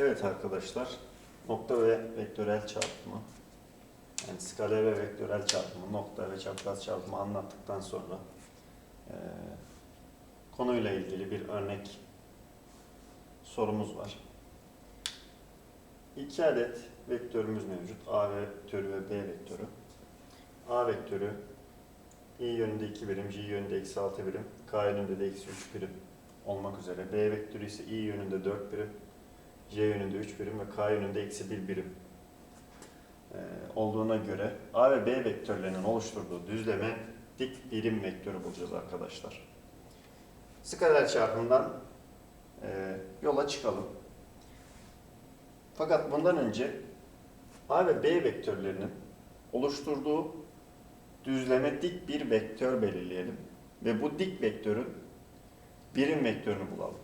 Evet arkadaşlar, nokta ve vektörel çarpımı, yani skala ve vektörel çarpımı, nokta ve çapraz çarpımı anlattıktan sonra eee, konuyla ilgili bir örnek sorumuz var. İki adet vektörümüz mevcut. A vektörü ve B vektörü. A vektörü i yönünde 2 birim, j yönünde eksi 6 birim, k yönünde de eksi 3 birim olmak üzere. B vektörü ise i yönünde 4 birim, j yönünde 3 birim ve k yönünde eksi 1 birim ee, olduğuna göre A ve B vektörlerinin oluşturduğu düzleme dik birim vektörü bulacağız arkadaşlar. Skaler çarpımından e, yola çıkalım. Fakat bundan önce A ve B vektörlerinin oluşturduğu düzleme dik bir vektör belirleyelim ve bu dik vektörün birim vektörünü bulalım.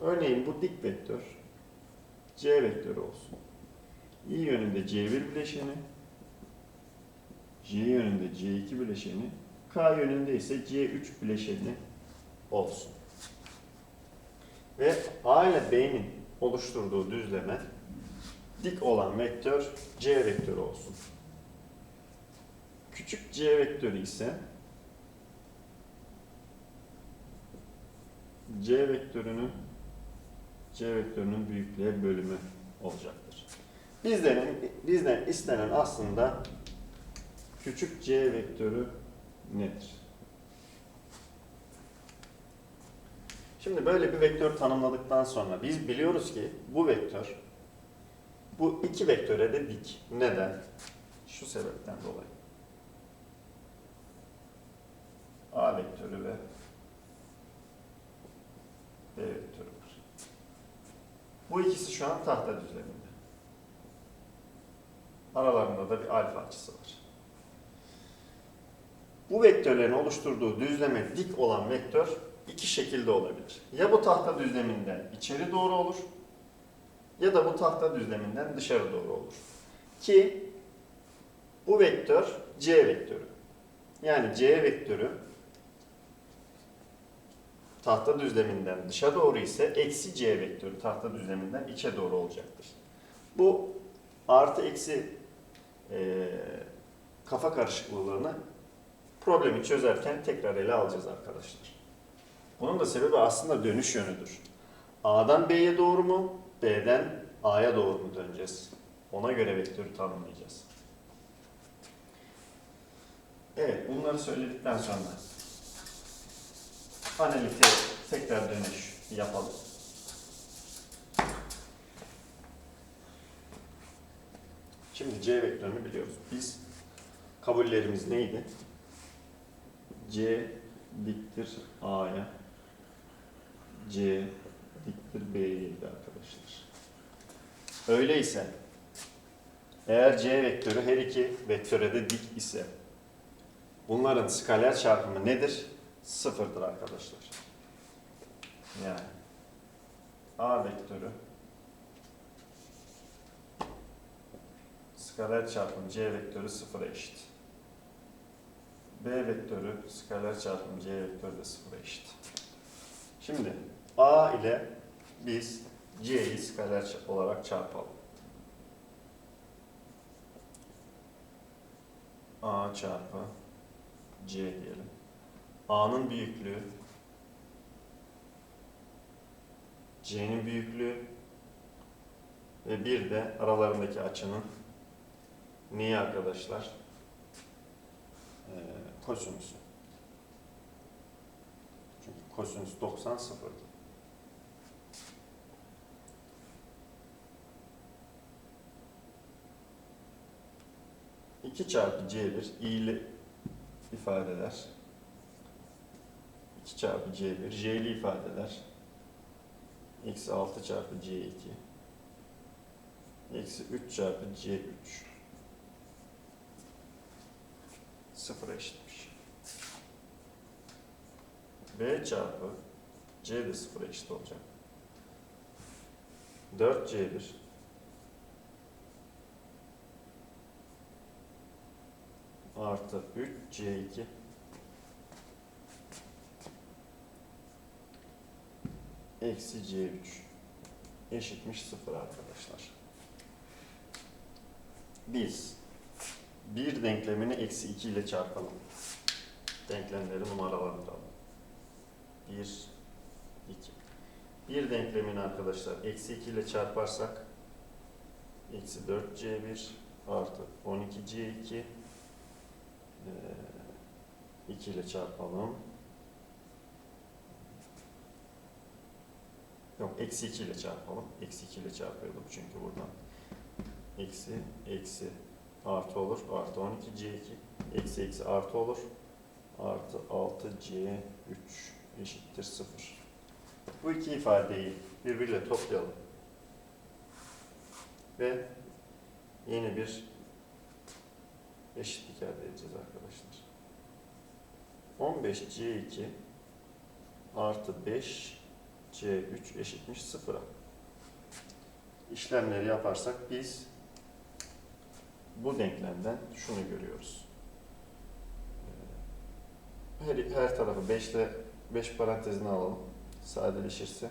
Örneğin bu dik vektör C vektörü olsun. i yönünde C1 bileşeni, J yönünde C2 bileşeni, K yönünde ise C3 bileşeni olsun. Ve A ile B'nin oluşturduğu düzleme dik olan vektör C vektörü olsun. Küçük C vektörü ise C vektörünün C vektörünün büyüklüğe bölümü olacaktır. Bizden, bizden istenen aslında küçük C vektörü nedir? Şimdi böyle bir vektör tanımladıktan sonra biz biliyoruz ki bu vektör bu iki vektöre de dik. Neden? Şu sebepten dolayı. A vektörü ve B vektörü var. Bu ikisi şu an tahta düzleminde. Aralarında da bir alfa açısı var. Bu vektörlerin oluşturduğu düzleme dik olan vektör iki şekilde olabilir. Ya bu tahta düzleminden içeri doğru olur ya da bu tahta düzleminden dışarı doğru olur. Ki bu vektör C vektörü. Yani C vektörü tahta düzleminden dışa doğru ise eksi C vektörü tahta düzleminden içe doğru olacaktır. Bu artı eksi e, kafa karışıklığını problemi çözerken tekrar ele alacağız arkadaşlar. Bunun da sebebi aslında dönüş yönüdür. A'dan B'ye doğru mu, B'den A'ya doğru mu döneceğiz? Ona göre vektörü tanımlayacağız. Evet, bunları söyledikten sonra analite tekrar dönüş yapalım. Şimdi C vektörünü biliyoruz. Biz kabullerimiz neydi? C diktir A'ya, C diktir B'yeydi arkadaşlar. Öyleyse eğer C vektörü her iki vektöre de dik ise bunların skaler çarpımı nedir? Sıfırdır arkadaşlar. Yani A vektörü skaler çarpımı C vektörü sıfıra eşit. B vektörü skaler çarpımı C vektörü de sıfıra eşit. Şimdi A ile biz C'yi skaler olarak çarpalım. A çarpı C diyelim. A'nın büyüklüğü C'nin büyüklüğü ve bir de aralarındaki açının neyi arkadaşlar? Ee, kosinüsü. Çünkü kosinüs 90 sıfırdı. İki çarpı C1 i'li ifadeler. 2 çarpı C1 J'li ifadeler. Eksi 6 çarpı C2 Eksi 3 çarpı C3 Sıfıra eşitmiş. B çarpı C de sıfıra eşit olacak. 4 C1 artı 3 eksi C3 eşitmiş 0 arkadaşlar. Biz bir denklemini eksi 2 ile çarpalım. Denklemleri numaralandıralım. 1, 2. Bir denklemini arkadaşlar eksi 2 ile çarparsak eksi 4c1 artı 12c2 eee, 2 ile çarpalım. Yok eksi 2 ile çarpalım. Eksi 2 ile çarpıyorduk çünkü buradan. Eksi, eksi, artı olur. Artı 12c2. Eksi, eksi, artı olur. Artı 6c3 eşittir 0. Bu iki ifadeyi birbiriyle toplayalım. Ve yeni bir eşitlik elde edeceğiz arkadaşlar. 15c2 artı 5 C3 eşitmiş 0'a. İşlemleri yaparsak biz bu denklemden şunu görüyoruz. Ee, Her, her tarafı 5 ile 5 parantezine alalım. Sadeleşirse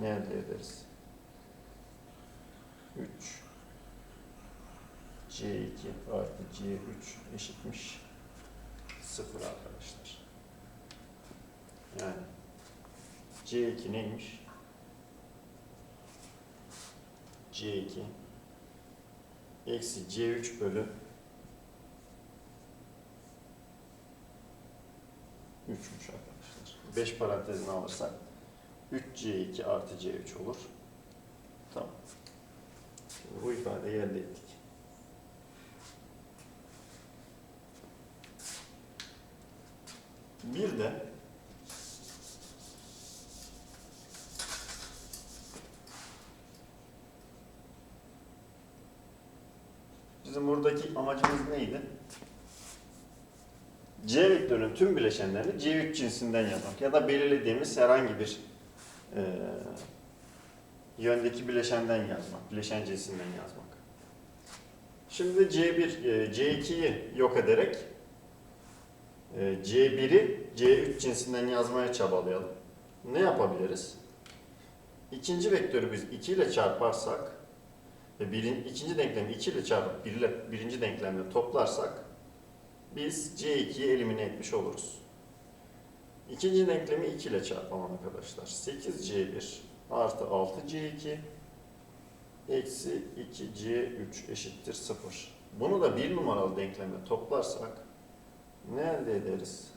ne elde ederiz? 3 C2 artı C3 eşitmiş 0 arkadaşlar. Yani C2 neymiş? C2 eksi C3 bölü 3'müş arkadaşlar. 5 parantezini alırsak 3C2 artı C3 olur. Tamam. Şimdi bu ifadeyi elde ettik. Bir de Bizim buradaki amacımız neydi? C vektörünün tüm bileşenlerini C3 cinsinden yazmak ya da belirlediğimiz herhangi bir e, yöndeki bileşenden yazmak, bileşen cinsinden yazmak. Şimdi C1, e, C2'yi yok ederek e, C1'i C3 cinsinden yazmaya çabalayalım. Ne yapabiliriz? İkinci vektörü biz 2 ile çarparsak ve birin, ikinci denklemi 2 ile çarpıp bir ile, birinci denklemle toplarsak biz C2'yi elimine etmiş oluruz. İkinci denklemi 2 ile çarpalım arkadaşlar. 8C1 artı 6C2 eksi 2C3 eşittir 0. Bunu da bir numaralı denklemle toplarsak ne elde ederiz?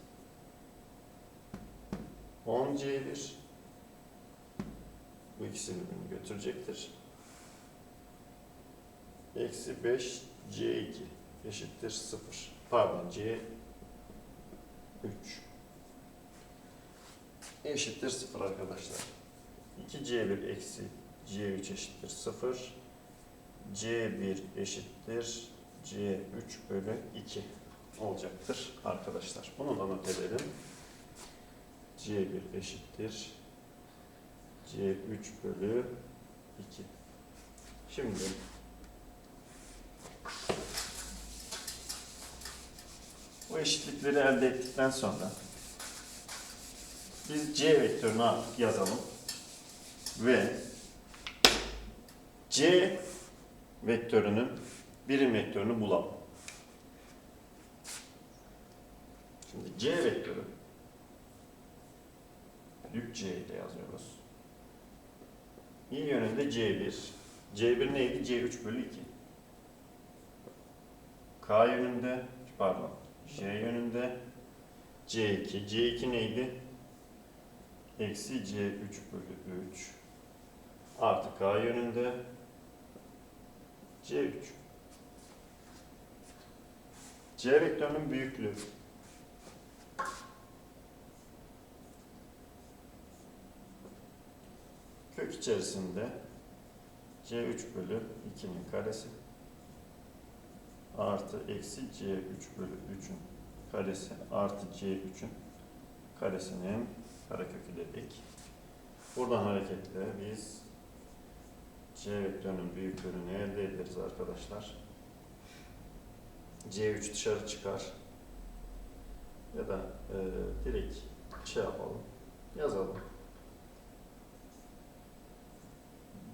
10C1 bu ikisi birbirini götürecektir. Eksi 5 C2 eşittir 0. Pardon C 3 eşittir 0 arkadaşlar. 2C1 eksi C3 eşittir 0. C1 eşittir C3 bölü 2 olacaktır arkadaşlar. Bunu da not edelim. C1 eşittir C3 bölü 2. Şimdi eşitlikleri elde ettikten sonra biz C vektörünü artık yazalım ve C vektörünün birim vektörünü bulalım. Şimdi C vektörü büyük C ile yazıyoruz. İ yönünde C1. C1 neydi? C3 bölü 2. K yönünde, pardon, J yönünde C2. C2 neydi? Eksi C3 bölü 3. Artı K yönünde C3. C vektörünün büyüklüğü. Kök içerisinde C3 bölü 2'nin karesi artı eksi C3 bölü 3'ün karesi artı C3'ün karesinin karekökü dedik. Buradan hareketle biz C vektörünün büyüklüğünü elde ederiz arkadaşlar. C3 dışarı çıkar. Ya da e, direkt şey yapalım. Yazalım.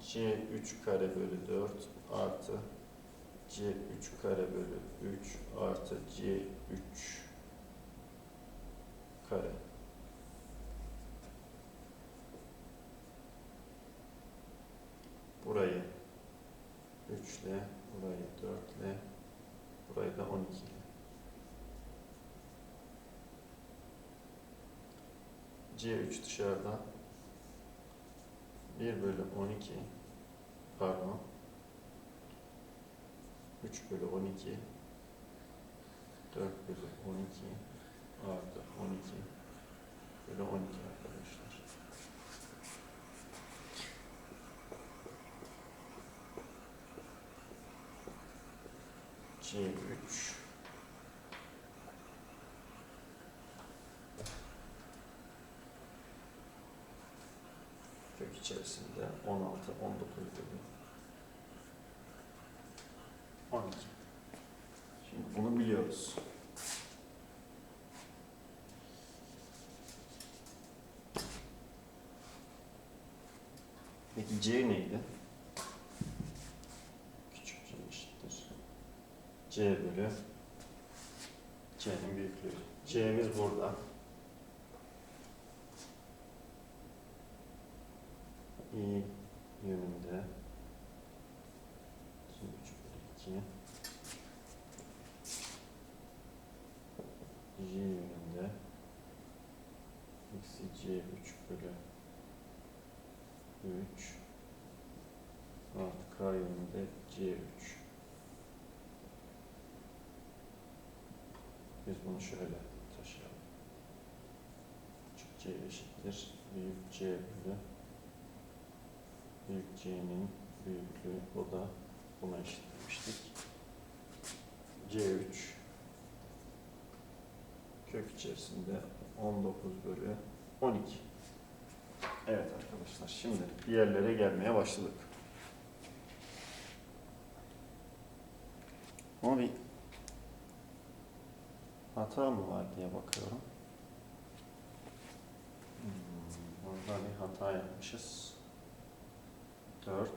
C3 kare bölü 4 artı C3 kare bölü 3 artı C3 kare. Burayı 3 ile, burayı 4 ile, burayı da 12 ile. C3 dışarıda 1 bölü 12 pardon 3 bölü 12 4 bölü 12 artı 12 bölü 12 arkadaşlar. C3 kök içerisinde 16, 19 bölü 12. Şimdi bunu biliyoruz. Peki C neydi? Küçük c eşittir. C bölü C'nin büyüklüğü. C'miz burada. i 2'ye 3. Biz bunu şöyle taşıyalım. Küçük c eşittir. Büyük c bölü. Büyük c'nin büyüklüğü o da buna eşitlemiştik. c3 kök içerisinde 19 bölü 12. Evet arkadaşlar şimdi diğerlere gelmeye başladık. Bir hata mı var diye bakıyorum. Hmm, orada bir hata yapmışız. 4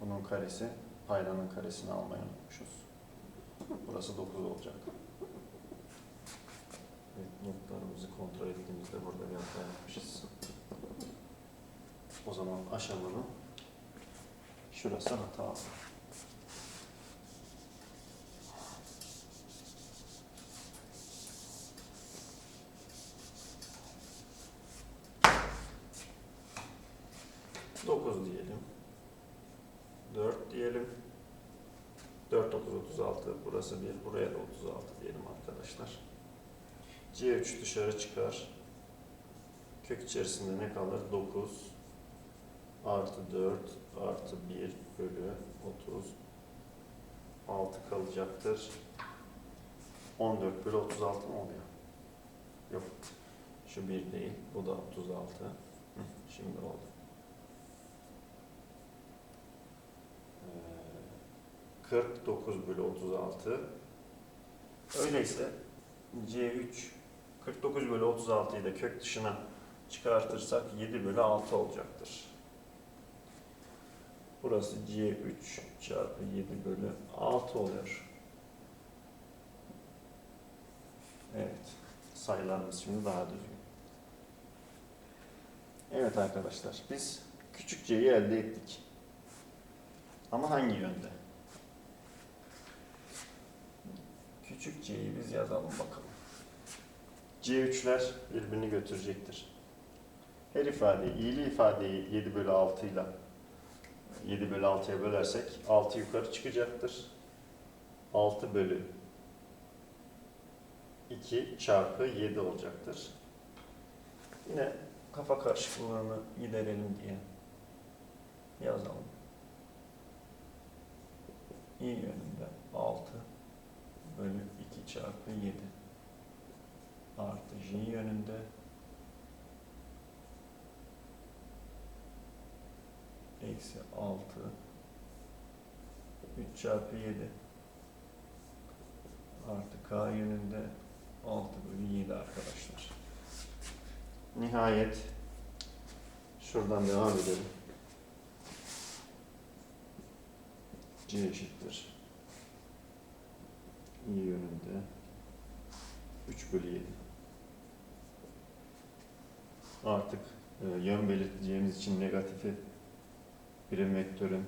bunun karesi paydanın karesini almayı unutmuşuz. Burası 9 olacak. Evet, notlarımızı kontrol ettiğimizde burada bir hata yapmışız. O zaman aşamanın şurası hatalı. Dokuz diyelim. 4 diyelim. 4, 9, 36. Burası 1. Buraya da 36 diyelim arkadaşlar. C3 dışarı çıkar. Kök içerisinde ne kalır? 9 artı 4 artı 1 bölü 30 6 kalacaktır. 14 bölü 36 mı oluyor? Yok. Şu 1 değil. Bu da 36. Hı, şimdi oldu. Ee, 49 bölü 36. Öyleyse C3 49 bölü 36'yı da kök dışına çıkartırsak 7 bölü 6 olacaktır. Burası C3 çarpı 7 bölü 6 oluyor. Evet. Sayılarımız şimdi daha düzgün. Evet arkadaşlar biz küçük c'yi elde ettik. Ama hangi yönde? Küçük c'yi biz yazalım bakalım. C3'ler birbirini götürecektir. Her ifadeyi, iyili ifadeyi 7 bölü 6 ile 7 bölü 6'ya bölersek 6 yukarı çıkacaktır. 6 bölü 2 çarpı 7 olacaktır. Yine kafa karışıklığını giderelim diye yazalım. i yönünde 6 bölü 2 çarpı 7 artı j yönünde. Eksi 6 3 çarpı 7 artı k yönünde. 6 bölü 7 arkadaşlar. Nihayet şuradan devam edelim. C eşittir i yönünde 3 bölü 7. Artık e, yön belirteceğimiz için negatifi birim vektörün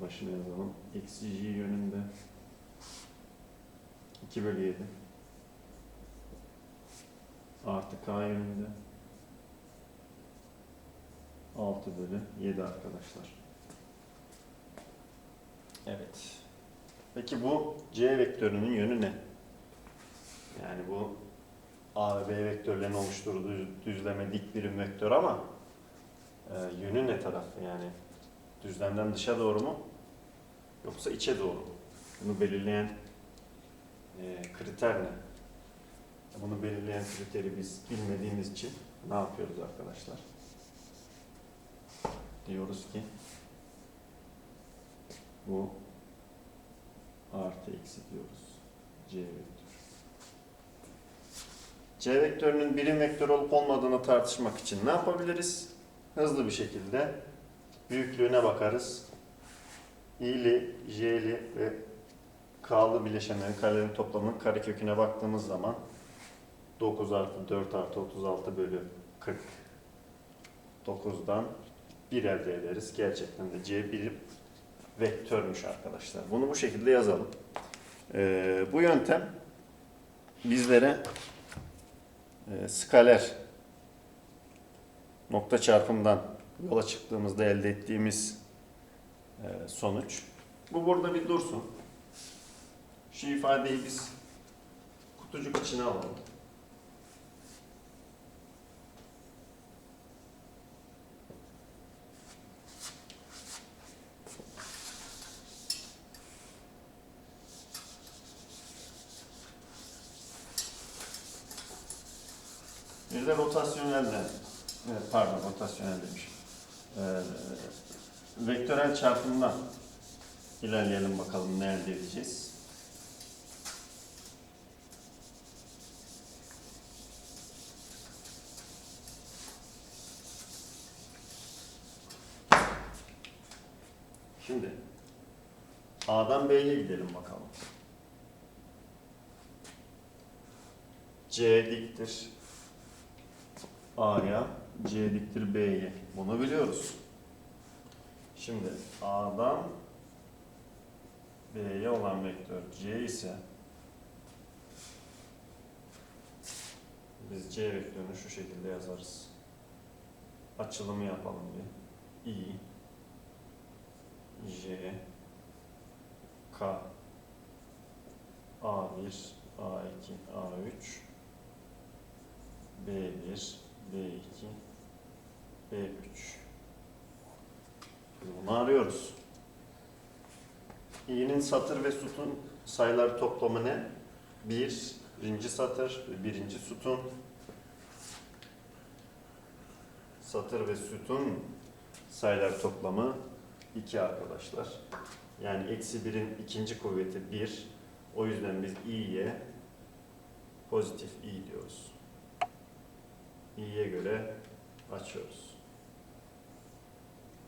başına yazalım. Eksi j yönünde 2 bölü 7 artı k yönünde 6 bölü 7 arkadaşlar. Evet. Peki bu c vektörünün yönü ne? Yani bu a ve b vektörlerin oluşturduğu düzleme dik birim vektör ama e, yönü ne tarafı yani? Düzlemden dışa doğru mu? Yoksa içe doğru mu? Bunu belirleyen e, kriter ne? Bunu belirleyen kriteri biz bilmediğimiz için ne yapıyoruz arkadaşlar? Diyoruz ki bu artı eksi diyoruz. C vektörü. C vektörünün birim vektör olup olmadığını tartışmak için ne yapabiliriz? Hızlı bir şekilde büyüklüğüne bakarız. i'li, j'li ve k'lı bileşenlerin karelerin toplamının kareköküne baktığımız zaman 9 artı 4 artı 36 bölü 40 9'dan 1 elde ederiz. Gerçekten de C birim vektörmüş arkadaşlar. Bunu bu şekilde yazalım. Ee, bu yöntem bizlere e, skaler nokta çarpımdan yola çıktığımızda elde ettiğimiz e, sonuç. Bu burada bir dursun. Şu ifadeyi biz kutucuk içine alalım. De rotasyonelden, pardon rotasyonel demişim. Ee, vektörel çarpımdan ilerleyelim bakalım ne elde edeceğiz. Şimdi A'dan B'ye gidelim bakalım. C diktir A'ya, C diktir B'ye. Bunu biliyoruz. Şimdi A'dan B'ye olan vektör C ise biz C vektörünü şu şekilde yazarız. Açılımı yapalım bir. I J K A1 A2 A3 B1 B2 B3 Biz Bunu arıyoruz. i'nin satır ve sütun sayıları toplamı ne? 1, birinci satır ve birinci sütun. Satır ve sütun sayılar toplamı 2 arkadaşlar. Yani eksi 1'in ikinci kuvveti 1. O yüzden biz i'ye pozitif i diyoruz. İ'ye göre açıyoruz.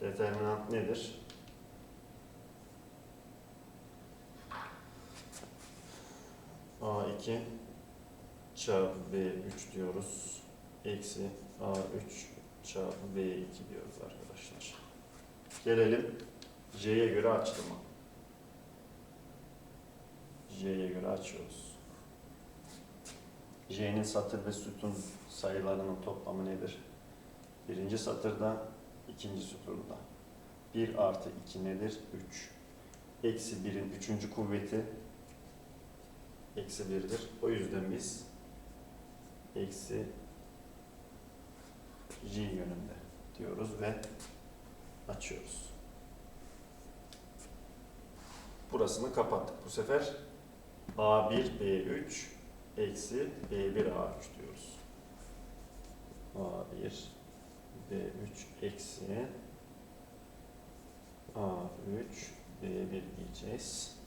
Determinant nedir? A2 çarpı B3 diyoruz. Eksi A3 çarpı B2 diyoruz arkadaşlar. Gelelim J'ye göre açılıma. J'ye göre açıyoruz. J'nin satır ve sütun sayılarının toplamı nedir? Birinci satırda, ikinci sütunda. 1 artı 2 nedir? 3. Eksi 1'in üçüncü kuvveti eksi 1'dir. O yüzden biz eksi J yönünde diyoruz ve açıyoruz. Burasını kapattık. Bu sefer A1, B3 eksi B1, A3 diyoruz. A1, B3 eksi A3, B1 diyeceğiz.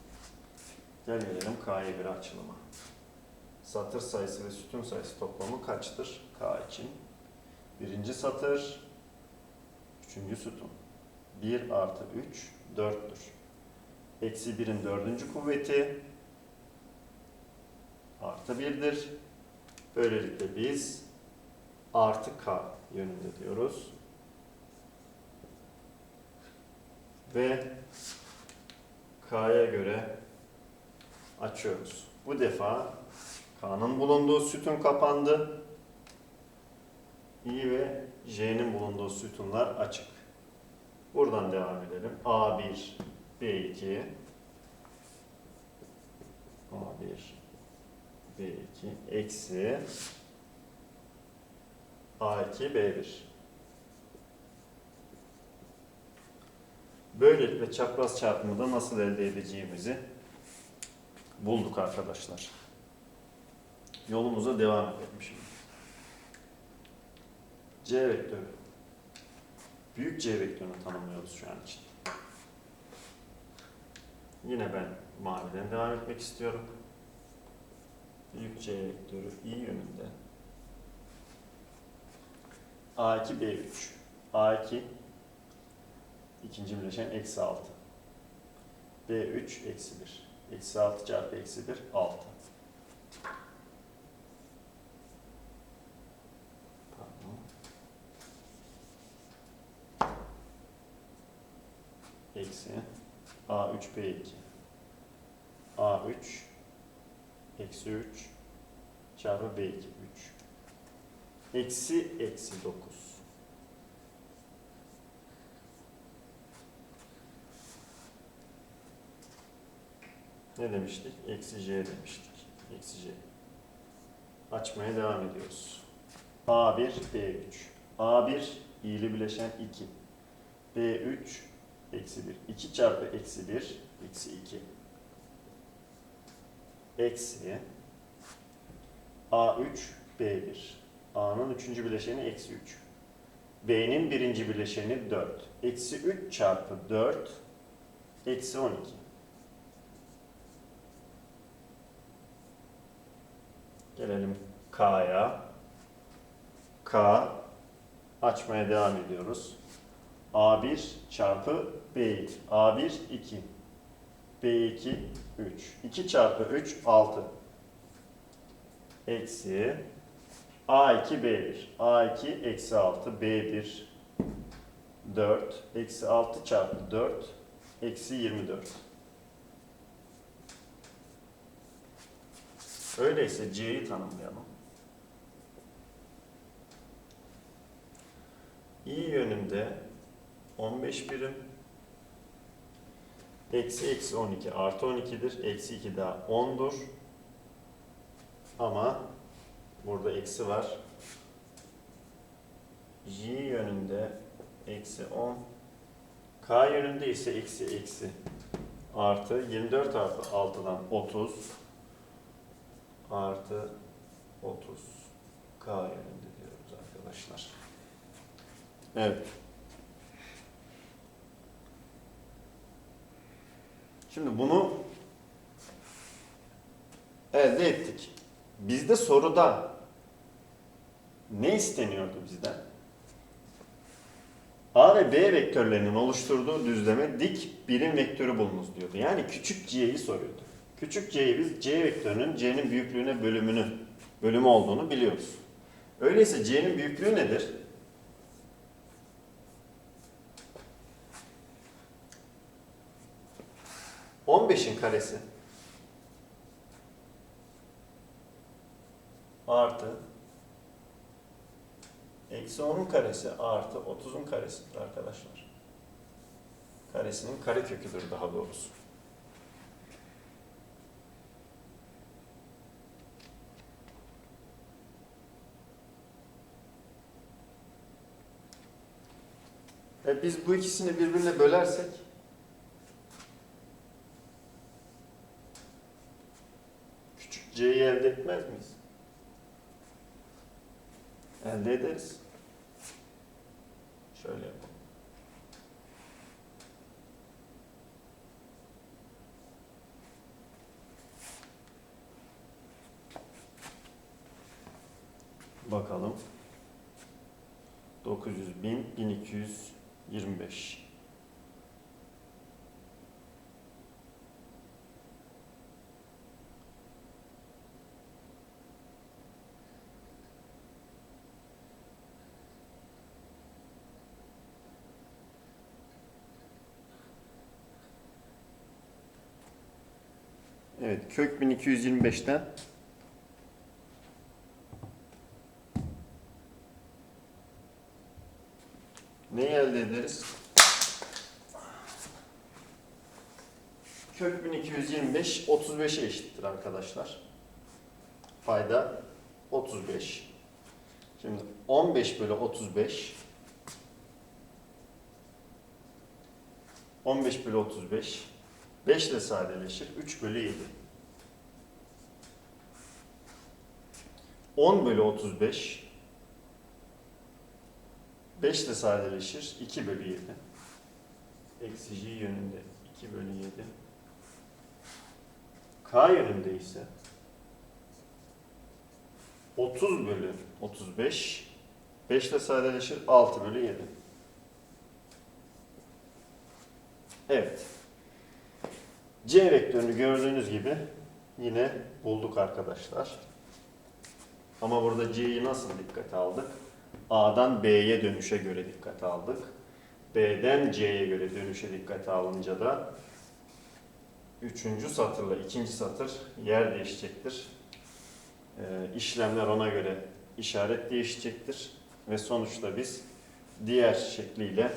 Gel gelelim K'ya göre açılıma. Satır sayısı ve sütun sayısı toplamı kaçtır? K için. Birinci satır, üçüncü sütun. 1 artı 3, 4'tür. eksi 1'in dördüncü kuvveti artı 1'dir. Böylelikle biz artı k yönünde diyoruz. Ve k'ya göre açıyoruz. Bu defa k'nın bulunduğu sütun kapandı. i ve j'nin bulunduğu sütunlar açık. Buradan devam edelim. A1, B2, A1, B2 eksi A2, B1. Böylelikle çapraz çarpımı da nasıl elde edeceğimizi bulduk arkadaşlar. Yolumuza devam edelim şimdi. C vektörü. Büyük C vektörünü tanımlıyoruz şu an için. Yine ben maviden devam etmek istiyorum. Büyük C vektörü i yönünde. A2 B3. A2 ikinci bileşen eksi 6. B3 eksi 1. Eksi 6 çarpı eksi 1 6. Pardon. Eksi A3 B2. A3 eksi 3 çarpı B2 3. Eksi eksi 9. Ne demiştik? Eksi C demiştik. Eksi C. Açmaya devam ediyoruz. A1, B3. A1 iyili bileşen 2. B3 eksi 1. 2 çarpı eksi 1 eksi 2. Eksi A3 B1. A'nın üçüncü bileşeni eksi 3. B'nin birinci bileşeni 4. Eksi 3 çarpı 4 eksi 12. Gelelim K'ya. K açmaya devam ediyoruz. A1 çarpı B2. A1 2. B2 3. 2 çarpı 3 6. Eksi A2 B1. A2 eksi 6. B1 4. Eksi 6 çarpı 4. Eksi 24. Öyleyse C'yi tanımlayalım. İ yönünde 15 birim. Eksi eksi 12 artı 12'dir. Eksi 2 daha 10'dur. Ama burada eksi var. J yönünde eksi 10. K yönünde ise eksi eksi. Artı 24 artı 6'dan 30 artı 30 K yönünde diyoruz arkadaşlar. Evet. Şimdi bunu elde ettik. Bizde soruda ne isteniyordu bizden? A ve B vektörlerinin oluşturduğu düzleme dik birim vektörü bulunuz diyordu. Yani küçük c'yi soruyordu. Küçük c'yi biz c vektörünün c'nin büyüklüğüne bölümünü bölümü olduğunu biliyoruz. Öyleyse c'nin büyüklüğü nedir? Karesi artı eksi 10'un karesi artı 30'un karesidir arkadaşlar. Karesinin kare köküdür daha doğrusu. E biz bu ikisini birbirine bölersek küçük c'yi elde etmez miyiz? Elde ederiz. Şöyle yapalım. Bakalım. 900 bin 1225. Evet kök 1225'ten neyi elde ederiz? Kök 1225 35'e eşittir arkadaşlar. Payda 35. Şimdi 15 bölü 35 15 bölü 35 5 ile sadeleşir. 3 bölü 7. 10 bölü 35 5 ile sadeleşir. 2 bölü 7. Eksi j yönünde 2 bölü 7. K yönünde ise 30 bölü 35 5 ile sadeleşir 6 bölü 7. Evet. C vektörünü gördüğünüz gibi yine bulduk arkadaşlar. Ama burada C'yi nasıl dikkate aldık? A'dan B'ye dönüşe göre dikkate aldık. B'den C'ye göre dönüşe dikkate alınca da üçüncü satırla ikinci satır yer değişecektir. Ee, işlemler ona göre işaret değişecektir. Ve sonuçta biz diğer şekliyle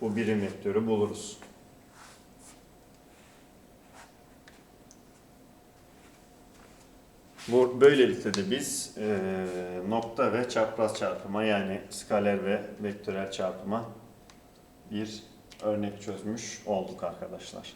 bu birim vektörü buluruz. Bu, böylelikle de biz e, nokta ve çapraz çarpıma yani skaler ve vektörel çarpıma bir örnek çözmüş olduk arkadaşlar.